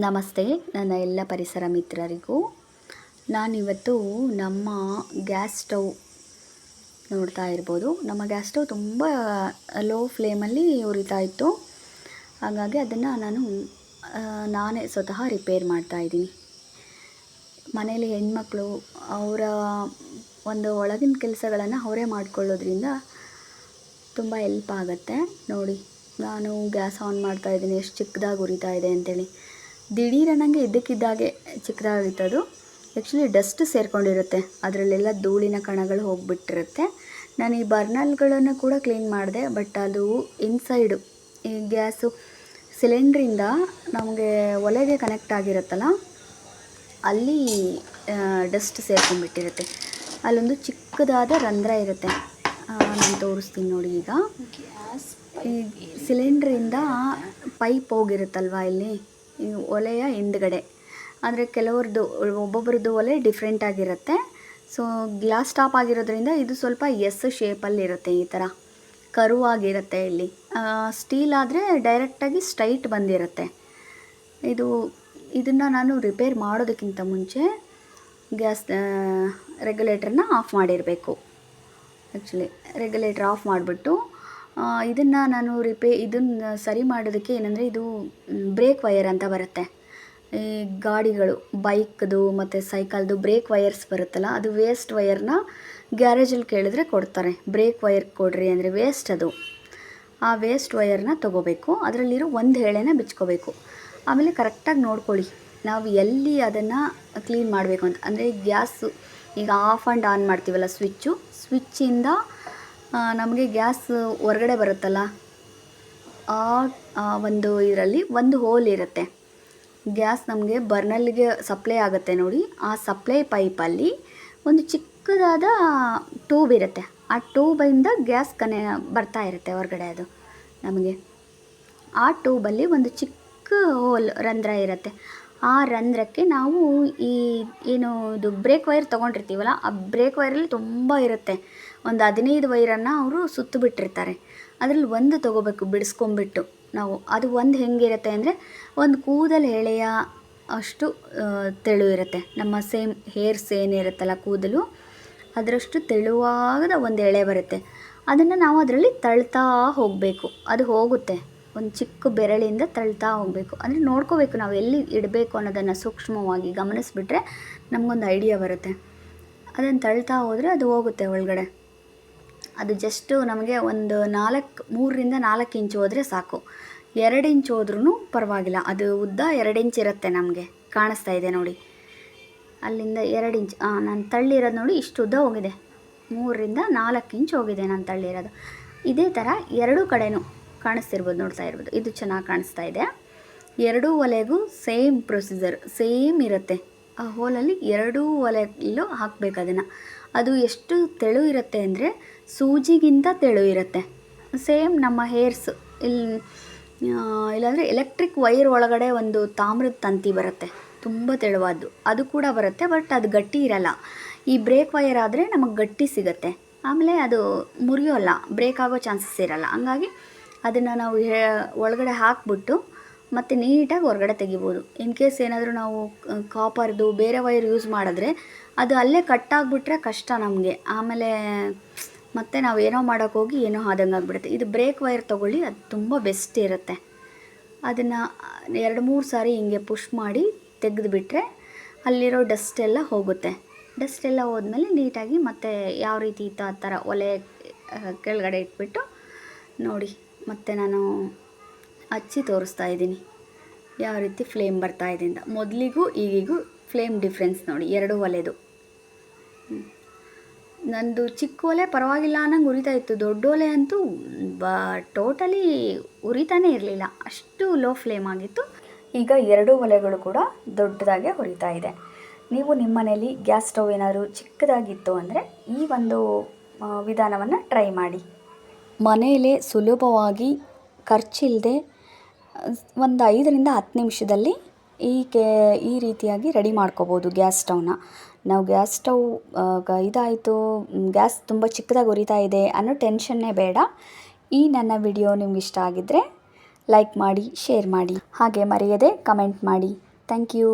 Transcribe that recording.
ನಮಸ್ತೆ, ನನ್ನ ಎಲ್ಲ ಪರಿಸರ ಮಿತ್ರರಿಗೂ. ನಾನಿವತ್ತು ನಮ್ಮ ಗ್ಯಾಸ್ ಸ್ಟವ್ ನೋಡ್ತಾ ಇರ್ಬೋದು. ನಮ್ಮ ಗ್ಯಾಸ್ ಸ್ಟವ್ ತುಂಬ ಲೋ ಫ್ಲೇಮಲ್ಲಿ ಉರಿತಾ ಇತ್ತು. ಹಾಗಾಗಿ ಅದನ್ನು ನಾನು ನಾನೇ ಸ್ವತಃ ರಿಪೇರ್ ಮಾಡ್ತಾ ಇದ್ದೀನಿ. ಮನೇಲಿ ಹೆಣ್ಮಕ್ಳು, ಅವರ ಒಂದು ಒಳಗಿನ ಕೆಲಸಗಳನ್ನು ಅವರೇ ಮಾಡಿಕೊಳ್ಳೋದ್ರಿಂದ ತುಂಬ ಹೆಲ್ಪ್ ಆಗುತ್ತೆ. ನೋಡಿ, ನಾನು ಗ್ಯಾಸ್ ಆನ್ ಮಾಡ್ತಾ ಇದ್ದೀನಿ, ಎಷ್ಟು ಚಿಕ್ಕದಾಗಿ ಉರಿತಾ ಇದೆ ಅಂತೇಳಿ. ದಿಢೀರನಂಗೆ ಇದ್ದಕ್ಕಿದ್ದಾಗೆ ಅದು ಆ್ಯಕ್ಚುಲಿ ಡಸ್ಟ್ ಸೇರಿಕೊಂಡಿರುತ್ತೆ. ಅದರಲ್ಲೆಲ್ಲ ಧೂಳಿನ ಕಣಗಳು ಹೋಗಿಬಿಟ್ಟಿರುತ್ತೆ. ನಾನು ಈ ಬರ್ನಲ್ಗಳನ್ನು ಕೂಡ ಕ್ಲೀನ್ ಮಾಡಿದೆ ಬಟ್ ಅದು ಇನ್ಸೈಡು ಈ ಗ್ಯಾಸು ಸಿಲಿಂಡ್ರಿಂದ ನಮಗೆ ಒಲೆಗೆ ಕನೆಕ್ಟ್ ಆಗಿರುತ್ತಲ್ಲ, ಅಲ್ಲಿ ಡಸ್ಟ್ ಸೇರ್ಕೊಂಡ್ಬಿಟ್ಟಿರುತ್ತೆ. ಅಲ್ಲೊಂದು ಚಿಕ್ಕದಾದ ರಂಧ್ರ ಇರುತ್ತೆ. ನಾನು ತೋರಿಸ್ತೀನಿ ನೋಡಿ ಈಗ. ಈ ಸಿಲಿಂಡ್ರಿಂದ ಪೈಪ್ ಹೋಗಿರುತ್ತಲ್ವ ಇಲ್ಲಿ? ಒಲೆಯ ಹಿಂದ್ಗಡೆ. ಅಂದರೆ ಕೆಲವ್ರದ್ದು ಒಬ್ಬೊಬ್ಬರದ್ದು ಒಲೆ ಡಿಫ್ರೆಂಟ್ ಆಗಿರುತ್ತೆ. ಸೊ ಗ್ಲಾಸ್ ಟಾಪ್ ಆಗಿರೋದ್ರಿಂದ ಇದು ಸ್ವಲ್ಪ ಎಸ್ ಶೇಪಲ್ಲಿ ಇರುತ್ತೆ ಈ ಥರ ಕರುವಾಗಿರುತ್ತೆ ಇಲ್ಲಿ. ಸ್ಟೀಲ್ ಆದರೆ ಡೈರೆಕ್ಟಾಗಿ ಸ್ಟ್ರೈಟ್ ಬಂದಿರುತ್ತೆ. ಇದು, ಇದನ್ನು ನಾನು ರಿಪೇರ್ ಮಾಡೋದಕ್ಕಿಂತ ಮುಂಚೆ ಗ್ಯಾಸ್ ರೆಗ್ಯುಲೇಟ್ರನ್ನ ಆಫ್ ಮಾಡಿರಬೇಕು. ಆ್ಯಕ್ಚುಲಿ ರೆಗ್ಯುಲೇಟ್ರ್ ಆಫ್ ಮಾಡಿಬಿಟ್ಟು ಇದನ್ನು ನಾನು ರಿಪೇ ಇದನ್ನು ಸರಿ ಮಾಡೋದಕ್ಕೆ ಏನಂದರೆ ಇದು ಬ್ರೇಕ್ ವಯರ್ ಅಂತ ಬರುತ್ತೆ. ಈ ಗಾಡಿಗಳು ಬೈಕ್ದು ಮತ್ತು ಸೈಕಲ್ದು ಬ್ರೇಕ್ ವಯರ್ಸ್ ಬರುತ್ತಲ್ಲ, ಅದು ವೇಸ್ಟ್ ವಯರ್ನ ಗ್ಯಾರೇಜಲ್ಲಿ ಕೇಳಿದ್ರೆ ಕೊಡ್ತಾರೆ. ಬ್ರೇಕ್ ವಯರ್ ಕೊಡ್ರಿ ಅಂದರೆ ವೇಸ್ಟ್ ಅದು. ಆ ವೇಸ್ಟ್ ವಯರ್ನ ತೊಗೋಬೇಕು. ಅದರಲ್ಲಿರೋ ಒಂದು ಎಳೆನ ಬಿಚ್ಕೋಬೇಕು. ಆಮೇಲೆ ಕರೆಕ್ಟಾಗಿ ನೋಡ್ಕೊಳ್ಳಿ. ನಾವು ಎಲ್ಲಿ ಅದನ್ನು ಕ್ಲೀನ್ ಮಾಡಬೇಕು ಅಂತ. ಅಂದರೆ ಗ್ಯಾಸು ಈಗ ಆಫ್ ಆ್ಯಂಡ್ ಆನ್ ಮಾಡ್ತೀವಲ್ಲ ಸ್ವಿಚ್ಚು ಸ್ವಿಚ್ಚಿಂದ ನಮಗೆ ಗ್ಯಾಸ್ ಹೊರಗಡೆ ಬರುತ್ತಲ್ಲ, ಆ ಒಂದು ಇದರಲ್ಲಿ ಒಂದು ಹೋಲ್ ಇರುತ್ತೆ. ಗ್ಯಾಸ್ ನಮಗೆ ಬರ್ನಲ್ಗೆ ಸಪ್ಲೈ ಆಗುತ್ತೆ ನೋಡಿ. ಆ ಸಪ್ಲೈ ಪೈಪಲ್ಲಿ ಒಂದು ಚಿಕ್ಕದಾದ ಟ್ಯೂಬ್ ಇರುತ್ತೆ. ಆ ಟ್ಯೂಬಿಂದ ಗ್ಯಾಸ್ ಕನೆ ಬರ್ತಾ ಇರುತ್ತೆ ಹೊರಗಡೆ ಅದು ನಮಗೆ. ಆ ಟ್ಯೂಬಲ್ಲಿ ಒಂದು ಚಿಕ್ಕ ಹೋಲ್ ರಂಧ್ರ ಇರುತ್ತೆ. ಆ ರಂಧ್ರಕ್ಕೆ ನಾವು ಈ ಏನು ಇದು ಬ್ರೇಕ್ ವೈರ್ ತೊಗೊಂಡಿರ್ತೀವಲ್ಲ, ಆ ಬ್ರೇಕ್ ವೈರಲ್ಲಿ ತುಂಬ ಇರುತ್ತೆ. ಒಂದು ಹದಿನೈದು ವೈರನ್ನು ಅವರು ಸುತ್ತು ಬಿಟ್ಟಿರ್ತಾರೆ. ಅದರಲ್ಲಿ ಒಂದು ತೊಗೋಬೇಕು ಬಿಡಿಸ್ಕೊಂಬಿಟ್ಟು ನಾವು. ಅದು ಒಂದು ಹೆಂಗಿರುತ್ತೆ ಅಂದರೆ, ಒಂದು ಕೂದಲು ಎಳೆಯ ಅಷ್ಟು ತೆಳು ಇರುತ್ತೆ. ನಮ್ಮ ಸೇಮ್ ಹೇರ್ಸ್ ಏನಿರುತ್ತಲ್ಲ ಕೂದಲು, ಅದರಷ್ಟು ತೆಳುವಾದ ಒಂದು ಎಳೆ ಬರುತ್ತೆ. ಅದನ್ನು ನಾವು ಅದರಲ್ಲಿ ತಳ್ತಾ ಹೋಗಬೇಕು. ಅದು ಹೋಗುತ್ತೆ. ಒಂದು ಚಿಕ್ಕ ಬೆರಳಿಂದ ತಳ್ತಾ ಹೋಗಬೇಕು. ಅಂದರೆ ನೋಡ್ಕೋಬೇಕು ನಾವು ಎಲ್ಲಿ ಇಡಬೇಕು ಅನ್ನೋದನ್ನು ಸೂಕ್ಷ್ಮವಾಗಿ ಗಮನಿಸ್ಬಿಟ್ರೆ ನಮಗೊಂದು ಐಡಿಯಾ ಬರುತ್ತೆ. ಅದನ್ನು ತಳ್ತಾ ಹೋದರೆ ಅದು ಹೋಗುತ್ತೆ ಒಳಗಡೆ. ಅದು ಜಸ್ಟು ನಮಗೆ ಒಂದು ನಾಲ್ಕು, ಮೂರರಿಂದ ನಾಲ್ಕು ಇಂಚು ಹೋದರೆ ಸಾಕು. ಎರಡು ಇಂಚು ಹೋದ್ರೂ ಪರವಾಗಿಲ್ಲ. ಅದು ಉದ್ದ ಎರಡು ಇಂಚ್ ಇರುತ್ತೆ ನಮಗೆ. ಕಾಣಿಸ್ತಾ ಇದೆ ನೋಡಿ. ಅಲ್ಲಿಂದ ಎರಡು ಇಂಚ್ ನಾನು ತಳ್ಳಿರೋದು ನೋಡಿ ಇಷ್ಟು ಉದ್ದ ಹೋಗಿದೆ. ಮೂರರಿಂದ ನಾಲ್ಕು ಇಂಚ್ ಹೋಗಿದೆ ನಾನು ತಳ್ಳಿರೋದು. ಇದೇ ಥರ ಎರಡೂ ಕಡೆನೂ ಕಾಣಿಸ್ತಿರ್ಬೋದು, ನೋಡ್ತಾ ಇರ್ಬೋದು. ಇದು ಚೆನ್ನಾಗಿ ಕಾಣಿಸ್ತಾ ಇದೆ. ಎರಡೂ ಒಲೆಗೂ ಸೇಮ್ ಪ್ರೊಸೀಜರ್, ಸೇಮ್ ಇರುತ್ತೆ. ಆ ಹೋಲಲ್ಲಿ ಎರಡೂ ಒಲೆಯಲ್ಲೂ ಹಾಕಬೇಕು ಅದನ್ನು. ಅದು ಎಷ್ಟು ತೆಳು ಇರುತ್ತೆ ಅಂದರೆ ಸೂಜಿಗಿಂತ ತೆಳು ಇರುತ್ತೆ. ಸೇಮ್ ನಮ್ಮ ಹೇರ್ಸ್ ಇಲ್ಲಿ ಇಲ್ಲಾಂದರೆ ಎಲೆಕ್ಟ್ರಿಕ್ ವೈರ್ ಒಳಗಡೆ ಒಂದು ತಾಮ್ರದ ತಂತಿ ಬರುತ್ತೆ. ತುಂಬ ತೆಳುವಾದ್ದು. ಅದು ಕೂಡ ಬರುತ್ತೆ, ಬಟ್ ಅದು ಗಟ್ಟಿ ಇರಲ್ಲ. ಈ ಬ್ರೇಕ್ ವೈರ್ ಆದರೆ ನಮಗೆ ಗಟ್ಟಿ ಸಿಗುತ್ತೆ. ಆಮೇಲೆ ಅದು ಮುರಿಯೋಲ್ಲ, ಬ್ರೇಕ್ ಆಗೋ ಚಾನ್ಸಸ್ ಇರಲ್ಲ. ಹಂಗಾಗಿ ಅದನ್ನು ನಾವು ಒಳಗಡೆ ಹಾಕ್ಬಿಟ್ಟು ಮತ್ತು ನೀಟಾಗಿ ಹೊರಗಡೆ ತೆಗಿಬೋದು. ಇನ್ ಕೇಸ್ ಏನಾದರೂ ನಾವು ಕಾಪರ್ದು ಬೇರೆ ವೈರ್ ಯೂಸ್ ಮಾಡಿದ್ರೆ ಅದು ಅಲ್ಲೇ ಕಟ್ಟಾಗ್ಬಿಟ್ರೆ ಕಷ್ಟ ನಮಗೆ. ಆಮೇಲೆ ಮತ್ತೆ ನಾವು ಏನೋ ಮಾಡೋಕ್ಕೆ ಹೋಗಿ ಏನೋ ಆದಂಗೆ ಆಗಿಬಿಡುತ್ತೆ. ಇದು ಬ್ರೇಕ್ ವೈರ್ ತೊಗೊಳ್ಳಿ, ಅದು ತುಂಬ ಬೆಸ್ಟ್ ಇರುತ್ತೆ. ಅದನ್ನು, ಎರಡು ಮೂರು ಸಾರಿ ಹಿಂಗೆ ಪುಷ್ ಮಾಡಿ ತೆಗೆದುಬಿಟ್ರೆ ಅಲ್ಲಿರೋ ಡಸ್ಟ್ ಎಲ್ಲ ಹೋಗುತ್ತೆ. ಡಸ್ಟ್ ಎಲ್ಲ ಹೋದ್ಮೇಲೆ ನೀಟಾಗಿ ಮತ್ತೆ ಯಾವ ರೀತಿ ಇತ್ತು ಆ ಥರ ಒಲೆ ಕೆಳಗಡೆ ಇಟ್ಬಿಟ್ಟು ನೋಡಿ. ಮತ್ತೆ ನಾನು ಹಚ್ಚಿ ತೋರಿಸ್ತಾ ಇದ್ದೀನಿ. ಯಾವ ರೀತಿ ಫ್ಲೇಮ್ ಬರ್ತಾ ಇದೆ ಅಂತ. ಮೊದಲಿಗೂ ಈಗಿಗೂ ಫ್ಲೇಮ್ ಡಿಫ್ರೆನ್ಸ್ ನೋಡಿ, ಎರಡು ಒಲೆದು. ನಂದು ಚಿಕ್ಕ ಒಲೆ ಪರವಾಗಿಲ್ಲ ಅನ್ನಂಗೆ ಉರಿತಾ ಇತ್ತು. ದೊಡ್ಡ ಒಲೆ ಅಂತೂ ಬ ಟೋಟಲಿ ಉರಿತಾನೇ ಇರಲಿಲ್ಲ. ಅಷ್ಟು ಲೋ ಫ್ಲೇಮ್ ಆಗಿತ್ತು. ಈಗ ಎರಡು ಒಲೆಗಳು ಕೂಡ ದೊಡ್ಡದಾಗೆ ಉರಿತಾ ಇದೆ. ನೀವು ನಿಮ್ಮ ಮನೇಲಿ ಗ್ಯಾಸ್ ಸ್ಟವ್ ಏನಾದರೂ ಚಿಕ್ಕದಾಗಿತ್ತು ಅಂದರೆ ಈ ಒಂದು ವಿಧಾನವನ್ನು ಟ್ರೈ ಮಾಡಿ. ಮನೆಯಲ್ಲೇ ಸುಲಭವಾಗಿ ಖರ್ಚಿಲ್ಲದೆ ಒಂದು ಐದರಿಂದ ಹತ್ತು ನಿಮಿಷದಲ್ಲಿ ಈ ಕೇ ಈ ರೀತಿಯಾಗಿ ರೆಡಿ ಮಾಡ್ಕೋಬೋದು ಗ್ಯಾಸ್ ಸ್ಟವ್ನ. ನಾವು ಗ್ಯಾಸ್ ಸ್ಟವ್ ಇದಾಯಿತು. ಗ್ಯಾಸ್ ತುಂಬ ಚಿಕ್ಕದಾಗಿ ಉರಿತಾ ಇದೆ ಅನ್ನೋ ಟೆನ್ಷನ್ನೇ ಬೇಡ. ಈ ನನ್ನ ವಿಡಿಯೋ ನಿಮ್ಗೆ ಇಷ್ಟ ಆಗಿದ್ದರೆ ಲೈಕ್ ಮಾಡಿ, ಶೇರ್ ಮಾಡಿ. ಹಾಗೆ ಮರೆಯದೆ ಕಮೆಂಟ್ ಮಾಡಿ. Thank you.